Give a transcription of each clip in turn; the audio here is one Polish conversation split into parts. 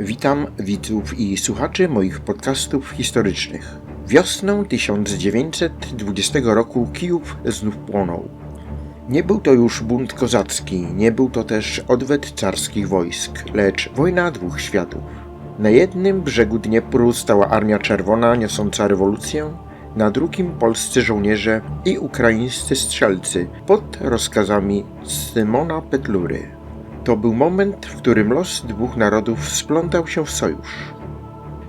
Witam widzów i słuchaczy moich podcastów historycznych. Wiosną 1920 roku Kijów znów płonął. Nie był to już bunt kozacki, nie był to też odwet carskich wojsk, lecz wojna dwóch światów. Na jednym brzegu Dniepru stała Armia Czerwona niosąca rewolucję, na drugim polscy żołnierze i ukraińscy strzelcy pod rozkazami Symona Petlury. To był moment, w którym los dwóch narodów splątał się w sojusz.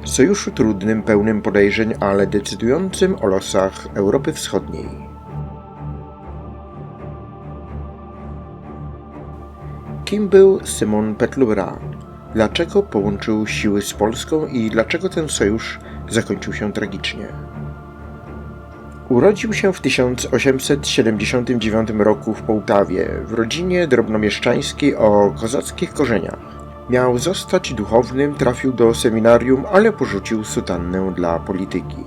Sojuszu trudnym, pełnym podejrzeń, ale decydującym o losach Europy Wschodniej. Kim był Simon Petlura? Dlaczego połączył siły z Polską i dlaczego ten sojusz zakończył się tragicznie? Urodził się w 1879 roku w Połtawie, w rodzinie drobnomieszczańskiej o kozackich korzeniach. Miał zostać duchownym, trafił do seminarium, ale porzucił sutannę dla polityki.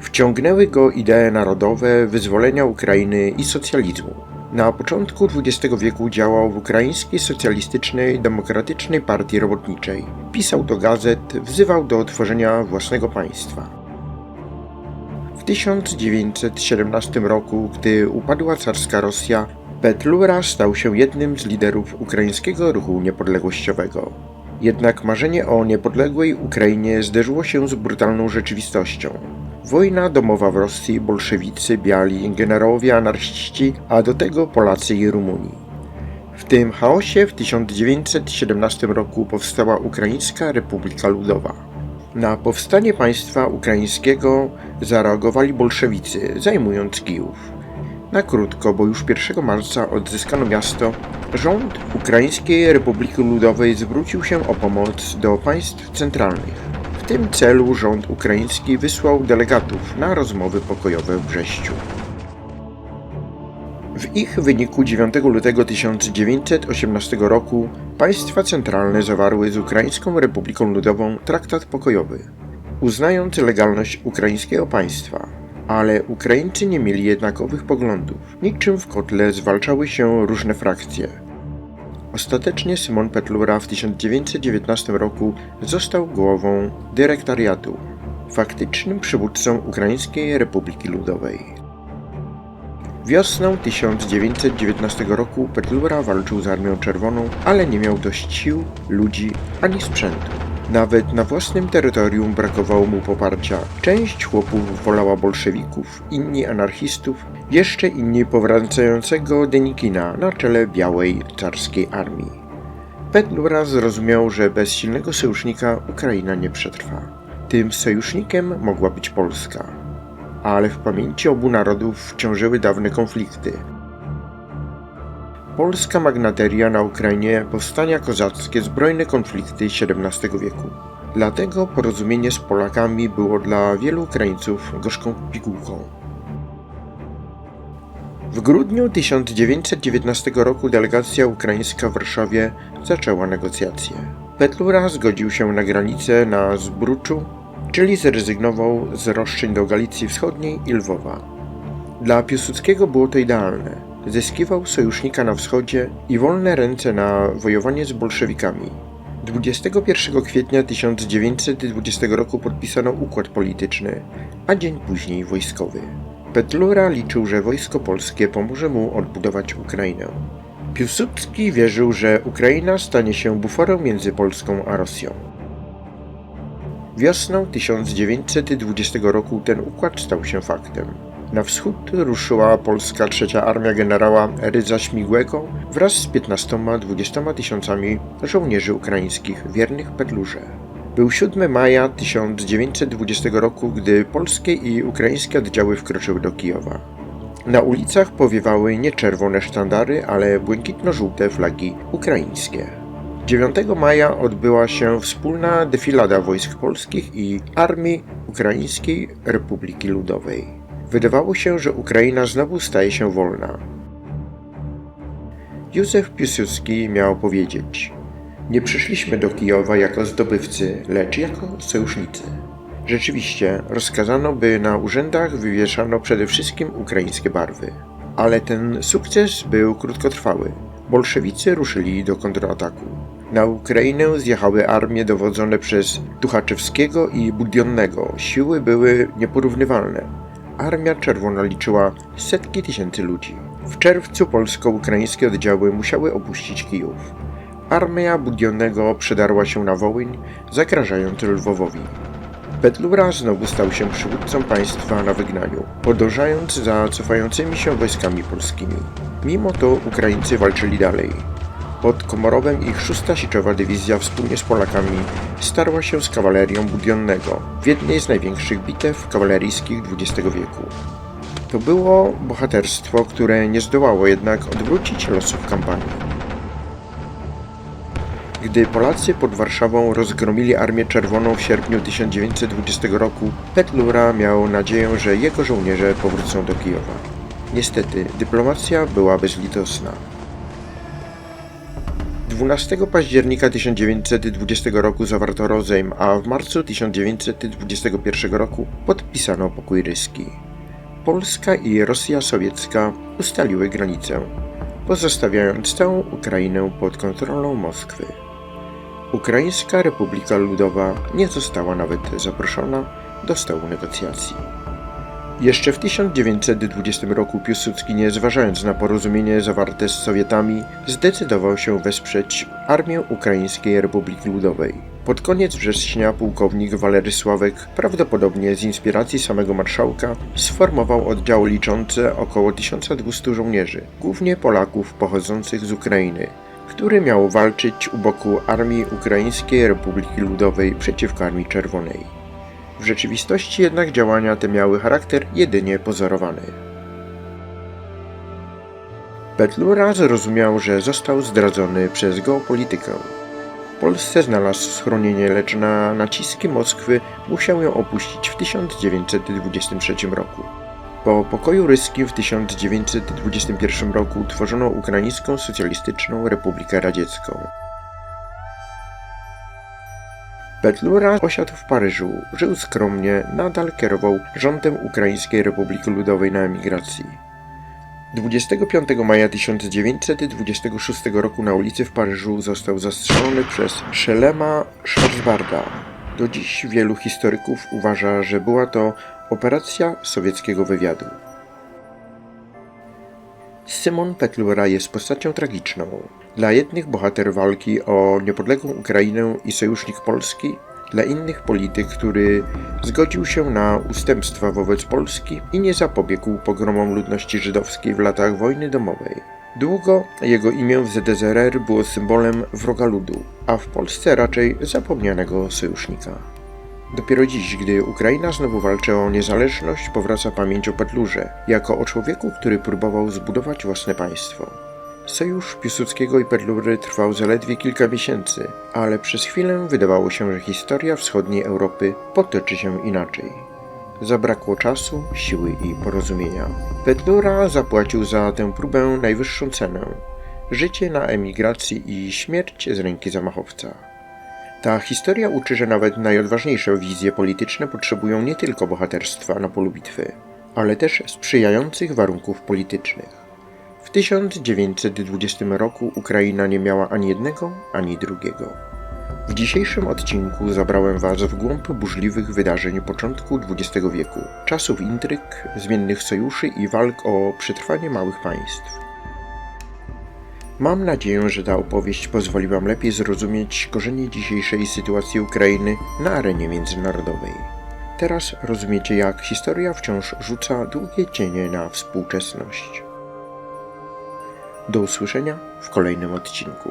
Wciągnęły go idee narodowe, wyzwolenia Ukrainy i socjalizmu. Na początku XX wieku działał w Ukraińskiej Socjalistycznej Demokratycznej Partii Robotniczej. Pisał do gazet, wzywał do utworzenia własnego państwa. W 1917 roku, gdy upadła carska Rosja, Petlura stał się jednym z liderów ukraińskiego ruchu niepodległościowego. Jednak marzenie o niepodległej Ukrainie zderzyło się z brutalną rzeczywistością. Wojna domowa w Rosji, bolszewicy, biali, generałowie anarchiści, a do tego Polacy i Rumuni. W tym chaosie w 1917 roku powstała Ukraińska Republika Ludowa. Na powstanie państwa ukraińskiego zareagowali bolszewicy, zajmując Kijów. Na krótko, bo już 1 marca odzyskano miasto, rząd Ukraińskiej Republiki Ludowej zwrócił się o pomoc do państw centralnych. W tym celu rząd ukraiński wysłał delegatów na rozmowy pokojowe w Brześciu. W ich wyniku 9 lutego 1918 roku państwa centralne zawarły z Ukraińską Republiką Ludową traktat pokojowy, uznając legalność ukraińskiego państwa. Ale Ukraińcy nie mieli jednakowych poglądów. Niczym w kotle zwalczały się różne frakcje. Ostatecznie Simon Petlura w 1919 roku został głową dyrektariatu, faktycznym przywódcą Ukraińskiej Republiki Ludowej. Wiosną 1919 roku Petlura walczył z Armią Czerwoną, ale nie miał dość sił, ludzi ani sprzętu. Nawet na własnym terytorium brakowało mu poparcia. Część chłopów wolała bolszewików, inni anarchistów, jeszcze inni powracającego Denikina na czele białej carskiej armii. Petlura zrozumiał, że bez silnego sojusznika Ukraina nie przetrwa. Tym sojusznikiem mogła być Polska ale w pamięci obu narodów ciążyły dawne konflikty. Polska magnateria na Ukrainie, powstania kozackie, zbrojne konflikty XVII wieku. Dlatego porozumienie z Polakami było dla wielu Ukraińców gorzką pigułką. W grudniu 1919 roku delegacja ukraińska w Warszawie zaczęła negocjacje. Petlura zgodził się na granicę na Zbruczu czyli zrezygnował z roszczeń do Galicji Wschodniej i Lwowa. Dla Piłsudskiego było to idealne. Zyskiwał sojusznika na wschodzie i wolne ręce na wojowanie z bolszewikami. 21 kwietnia 1920 roku podpisano układ polityczny, a dzień później wojskowy. Petlura liczył, że wojsko polskie pomoże mu odbudować Ukrainę. Piłsudski wierzył, że Ukraina stanie się buforą między Polską a Rosją. Wiosną 1920 roku ten układ stał się faktem. Na wschód ruszyła polska trzecia armia generała Rydza Śmigłego wraz z 15-20 tysiącami żołnierzy ukraińskich wiernych Petlurze. Był 7 maja 1920 roku, gdy polskie i ukraińskie oddziały wkroczyły do Kijowa. Na ulicach powiewały nie czerwone sztandary, ale błękitno-żółte flagi ukraińskie. 9 maja odbyła się wspólna defilada wojsk polskich i Armii Ukraińskiej Republiki Ludowej. Wydawało się, że Ukraina znowu staje się wolna. Józef Piłsudski miał powiedzieć: Nie przyszliśmy do Kijowa jako zdobywcy, lecz jako sojusznicy. Rzeczywiście, rozkazano, by na urzędach wywieszano przede wszystkim ukraińskie barwy. Ale ten sukces był krótkotrwały. Bolszewicy ruszyli do kontrataku. Na Ukrainę zjechały armie dowodzone przez Tuchaczewskiego i Budionnego. Siły były nieporównywalne. Armia Czerwona liczyła setki tysięcy ludzi. W czerwcu polsko-ukraińskie oddziały musiały opuścić Kijów. Armia Budionnego przedarła się na Wołyń, zagrażając Lwowowi. Petlura znowu stał się przywódcą państwa na wygnaniu, podążając za cofającymi się wojskami polskimi. Mimo to Ukraińcy walczyli dalej. Pod Komorowem ich szósta sieczowa dywizja wspólnie z Polakami starła się z kawalerią Budionnego w jednej z największych bitew kawaleryjskich XX wieku. To było bohaterstwo, które nie zdołało jednak odwrócić losów kampanii. Gdy Polacy pod Warszawą rozgromili Armię Czerwoną w sierpniu 1920 roku, Petlura miał nadzieję, że jego żołnierze powrócą do Kijowa. Niestety, dyplomacja była bezlitosna. 12 października 1920 roku zawarto rozejm, a w marcu 1921 roku podpisano pokój ryski. Polska i Rosja sowiecka ustaliły granicę, pozostawiając całą Ukrainę pod kontrolą Moskwy. Ukraińska Republika Ludowa nie została nawet zaproszona do stołu negocjacji. Jeszcze w 1920 roku Piłsudski, nie zważając na porozumienie zawarte z Sowietami, zdecydował się wesprzeć Armię Ukraińskiej Republiki Ludowej. Pod koniec września pułkownik Walery Sławek, prawdopodobnie z inspiracji samego marszałka, sformował oddział liczący około 1200 żołnierzy, głównie Polaków pochodzących z Ukrainy, który miał walczyć u boku Armii Ukraińskiej Republiki Ludowej przeciwko Armii Czerwonej. W rzeczywistości jednak działania te miały charakter jedynie pozorowany. Petlura zrozumiał, że został zdradzony przez geopolitykę. Polsce znalazł schronienie, lecz na naciski Moskwy musiał ją opuścić w 1923 roku. Po pokoju ryskim w 1921 roku utworzono Ukraińską Socjalistyczną Republikę Radziecką. Petlura osiadł w Paryżu, żył skromnie, nadal kierował rządem Ukraińskiej Republiki Ludowej na emigracji. 25 maja 1926 roku na ulicy w Paryżu został zastrzelony przez Szelema Schwarzbarda. Do dziś wielu historyków uważa, że była to operacja sowieckiego wywiadu. Simon Petlura jest postacią tragiczną. Dla jednych bohater walki o niepodległą Ukrainę i sojusznik Polski, dla innych polityk, który zgodził się na ustępstwa wobec Polski i nie zapobiegł pogromom ludności żydowskiej w latach wojny domowej. Długo jego imię w ZSRR było symbolem wroga ludu, a w Polsce raczej zapomnianego sojusznika. Dopiero dziś, gdy Ukraina znowu walczy o niezależność, powraca pamięć o Petlurze, jako o człowieku, który próbował zbudować własne państwo. Sojusz Piłsudskiego i Petlury trwał zaledwie kilka miesięcy, ale przez chwilę wydawało się, że historia wschodniej Europy potoczy się inaczej. Zabrakło czasu, siły i porozumienia. Petlura zapłacił za tę próbę najwyższą cenę życie na emigracji i śmierć z ręki zamachowca. Ta historia uczy, że nawet najodważniejsze wizje polityczne potrzebują nie tylko bohaterstwa na polu bitwy, ale też sprzyjających warunków politycznych. W 1920 roku Ukraina nie miała ani jednego, ani drugiego. W dzisiejszym odcinku zabrałem Was w głąb burzliwych wydarzeń początku XX wieku, czasów intryg, zmiennych sojuszy i walk o przetrwanie małych państw. Mam nadzieję, że ta opowieść pozwoli Wam lepiej zrozumieć korzenie dzisiejszej sytuacji Ukrainy na arenie międzynarodowej. Teraz rozumiecie, jak historia wciąż rzuca długie cienie na współczesność. Do usłyszenia w kolejnym odcinku.